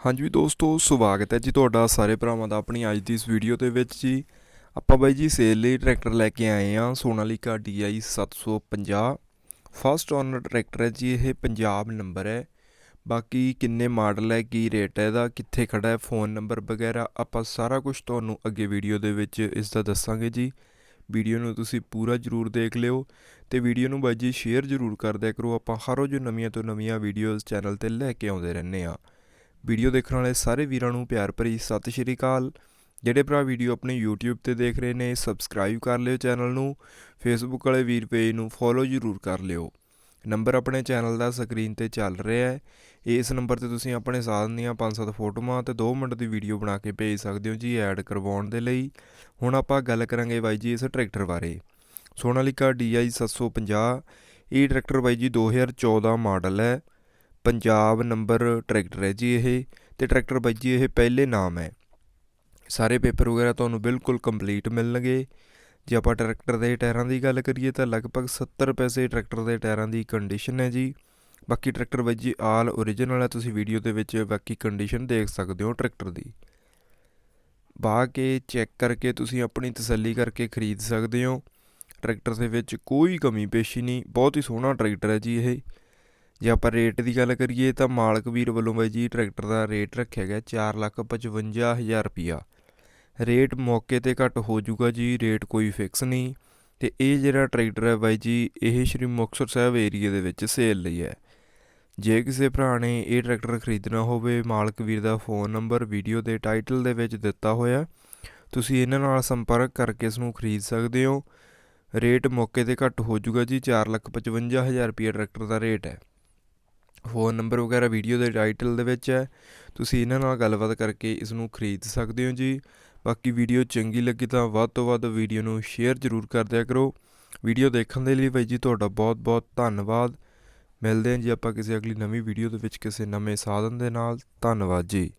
ਹਾਂਜੀ ਦੋਸਤੋ, ਸਵਾਗਤ ਹੈ ਜੀ ਤੁਹਾਡਾ ਸਾਰੇ ਭਰਾਵਾਂ ਦਾ ਆਪਣੀ ਅੱਜ ਦੀ ਇਸ ਵੀਡੀਓ ਦੇ ਵਿੱਚ ਜੀ। ਆਪਾਂ ਬਾਈ ਜੀ ਸੇਲ ਲਈ ਟਰੈਕਟਰ ਲੈ ਕੇ ਆਏ ਆ Sonalika DI 750 first owner tractor ਹੈ ਜੀ, ਇਹ ਪੰਜਾਬ ਨੰਬਰ ਹੈ। ਬਾਕੀ ਕਿੰਨੇ ਮਾਡਲ ਹੈ, ਕੀ ਰੇਟ ਹੈ ਇਹਦਾ, ਕਿੱਥੇ ਖੜਾ ਹੈ ਫੋਨ ਨੰਬਰ ਵਗੈਰਾ ਆਪਾਂ ਸਾਰਾ ਕੁਝ ਤੁਹਾਨੂੰ ਅੱਗੇ ਵੀਡੀਓ ਦੇ ਵਿੱਚ ਇਸ ਦਾ ਦੱਸਾਂਗੇ ਜੀ। ਵੀਡੀਓ ਨੂੰ ਤੁਸੀਂ ਪੂਰਾ ਜਰੂਰ ਦੇਖ ਲਿਓ ਤੇ ਵੀਡੀਓ ਨੂੰ ਬਾਈ ਜੀ ਸ਼ੇਅਰ ਜਰੂਰ ਕਰ ਦਿਆ ਕਰੋ। ਆਪਾਂ ਹਰ ਰੋਜ਼ ਨਵੀਆਂ ਤੋਂ ਨਵੀਆਂ ਵੀਡੀਓਜ਼ ਚੈਨਲ ਤੇ ਲੈ ਕੇ ਆਉਂਦੇ ਰਹਿੰਦੇ ਆ ਵੀਡੀਓ ਦੇਖਣ ਵਾਲੇ ਸਾਰੇ ਵੀਰਾਂ ਨੂੰ ਪਿਆਰ ਭਰੀ ਸਤਿ ਸ਼੍ਰੀ ਅਕਾਲ। ਜਿਹੜੇ ਭਰਾ ਵੀਡੀਓ ਆਪਣੇ YouTube ਤੇ ਦੇਖ ਰਹੇ ਨੇ ਸਬਸਕ੍ਰਾਈਬ ਕਰ ਲਿਓ ਚੈਨਲ ਨੂੰ, Facebook ਵਾਲੇ ਵੀਰ ਪੇਜ ਨੂੰ ਫੋਲੋ ਜ਼ਰੂਰ ਕਰ ਲਿਓ। ਨੰਬਰ ਆਪਣੇ ਚੈਨਲ ਦਾ ਸਕਰੀਨ ਤੇ ਚੱਲ ਰਿਹਾ ਹੈ। ਇਸ ਨੰਬਰ ਤੇ ਤੁਸੀਂ ਆਪਣੇ ਸਾਧਨ ਦੀਆਂ 5-7 ਫੋਟੋਆਂ ਤੇ 2 ਮਿੰਟ ਦੀ ਵੀਡੀਓ ਬਣਾ ਕੇ ਭੇਜ ਸਕਦੇ ਹੋ ਜੀ ਐਡ ਕਰਵਾਉਣ ਦੇ ਲਈ। ਹੁਣ ਆਪਾਂ ਗੱਲ ਕਰਾਂਗੇ ਬਾਈ ਜੀ ਇਸ ਟਰੈਕਟਰ ਬਾਰੇ। ਸੋਨਾਲੀਕਾ DI 750 ਇਹ ਟਰੈਕਟਰ ਬਾਈ ਜੀ 2014 ਮਾਡਲ ਹੈ। ਪੰਜਾਬ ਨੰਬਰ ਟਰੈਕਟਰ ਹੈ ਜੀ ਇਹ ਤੇ ਟਰੈਕਟਰ ਬਾਈ ਜੀ ਇਹ ਪਹਿਲੇ ਨਾਮ ਹੈ। ਸਾਰੇ ਪੇਪਰ ਵਗੈਰਾ ਤੁਹਾਨੂੰ ਬਿਲਕੁਲ ਕੰਪਲੀਟ ਮਿਲਣਗੇ। ਜੇ ਆਪਾਂ ਟਰੈਕਟਰ ਦੇ ਟਾਇਰਾਂ ਦੀ ਗੱਲ ਕਰੀਏ ਤਾਂ ਲਗਭਗ 70 ਪੈਸੇ ਟਰੈਕਟਰ ਦੇ ਟਾਇਰਾਂ ਦੀ ਕੰਡੀਸ਼ਨ ਹੈ ਜੀ। ਬਾਕੀ ਟਰੈਕਟਰ ਬਾਈ ਜੀ ਆਲ ਓਰੀਜਨਲ ਹੈ, ਤੁਸੀਂ ਵੀਡੀਓ ਦੇ ਵਿੱਚ ਬਾਕੀ ਕੰਡੀਸ਼ਨ ਦੇਖ ਸਕਦੇ ਹੋ ਟਰੈਕਟਰ ਦੀ। ਬਾ ਕੇ ਚੈੱਕ ਕਰਕੇ ਤੁਸੀਂ ਆਪਣੀ ਤਸੱਲੀ ਕਰਕੇ ਖਰੀਦ ਸਕਦੇ ਹੋ। ਟਰੈਕਟਰ ਦੇ ਵਿੱਚ ਕੋਈ ਕਮੀ ਪੇਸ਼ੀ ਨਹੀਂ, ਬਹੁਤ ਹੀ ਸੋਹਣਾ ਟਰੈਕਟਰ ਹੈ ਜੀ ਇਹ। ਜੇ ਆਪਾਂ ਰੇਟ ਦੀ ਗੱਲ ਕਰੀਏ ਤਾਂ ਮਾਲਕ ਵੀਰ ਵੱਲੋਂ ਬਾਈ ਜੀ ਟਰੈਕਟਰ ਦਾ ਰੇਟ ਰੱਖਿਆ ਗਿਆ 455000 ਰੁਪਿਆ ਰੇਟ ਮੌਕੇ ਤੇ ਘੱਟ ਹੋ ਜਾਊਗਾ ਜੀ ਰੇਟ ਕੋਈ ਫਿਕਸ ਨਹੀਂ। ਤੇ ਇਹ ਜਿਹੜਾ ਟਰੈਕਟਰ ਹੈ ਬਾਈ ਜੀ, ਇਹ ਸ਼੍ਰੀ ਮੁਕਤਸਰ ਸਾਹਿਬ ਏਰੀਆ ਦੇ ਵਿੱਚ ਸੇਲ ਲਈ ਹੈ। ਜੇ ਕਿਸੇ ਭਰਾ ਨੇ ਇਹ ਟਰੈਕਟਰ ਖਰੀਦਣਾ ਹੋਵੇ, ਮਾਲਕ ਵੀਰ ਦਾ ਫੋਨ ਨੰਬਰ ਵੀਡੀਓ ਦੇ ਟਾਈਟਲ ਦੇ ਵਿੱਚ ਦਿੱਤਾ ਹੋਇਆ। ਤੁਸੀਂ ਇਹਨਾਂ ਨਾਲ ਸੰਪਰਕ ਕਰਕੇ ਇਸ ਨੂੰ ਖਰੀਦ ਸਕਦੇ ਹੋ। ਰੇਟ ਮੌਕੇ ਤੇ ਘੱਟ ਹੋ ਜਾਊਗਾ ਜੀ 455000 ਰੁਪਏ ਟਰੈਕਟਰ ਦਾ ਰੇਟ ਹੈ। ਫੋਨ ਨੰਬਰ ਵਗੈਰਾ ਵੀਡੀਓ ਦੇ ਟਾਈਟਲ ਦੇ ਵਿੱਚ ਹੈ। ਤੁਸੀਂ ਇਹਨਾਂ ਨਾਲ ਗੱਲਬਾਤ ਕਰਕੇ ਇਸ ਨੂੰ ਖਰੀਦ ਸਕਦੇ ਹੋ ਜੀ। ਬਾਕੀ ਵੀਡੀਓ ਚੰਗੀ ਲੱਗੀ ਤਾਂ ਵੱਧ ਤੋਂ ਵੱਧ ਵੀਡੀਓ ਨੂੰ ਸ਼ੇਅਰ ਜ਼ਰੂਰ ਕਰ ਦਿਆ ਕਰੋ। ਵੀਡੀਓ ਦੇਖਣ ਦੇ ਲਈ ਬਾਈ ਜੀ ਤੁਹਾਡਾ ਬਹੁਤ ਬਹੁਤ ਧੰਨਵਾਦ। ਮਿਲਦੇ ਹਾਂ ਜੀ ਆਪਾਂ ਕਿਸੇ ਅਗਲੀ ਨਵੀਂ ਵੀਡੀਓ ਦੇ ਵਿੱਚ ਕਿਸੇ ਨਵੇਂ ਸਾਧਨ ਦੇ ਨਾਲ। ਧੰਨਵਾਦ ਜੀ।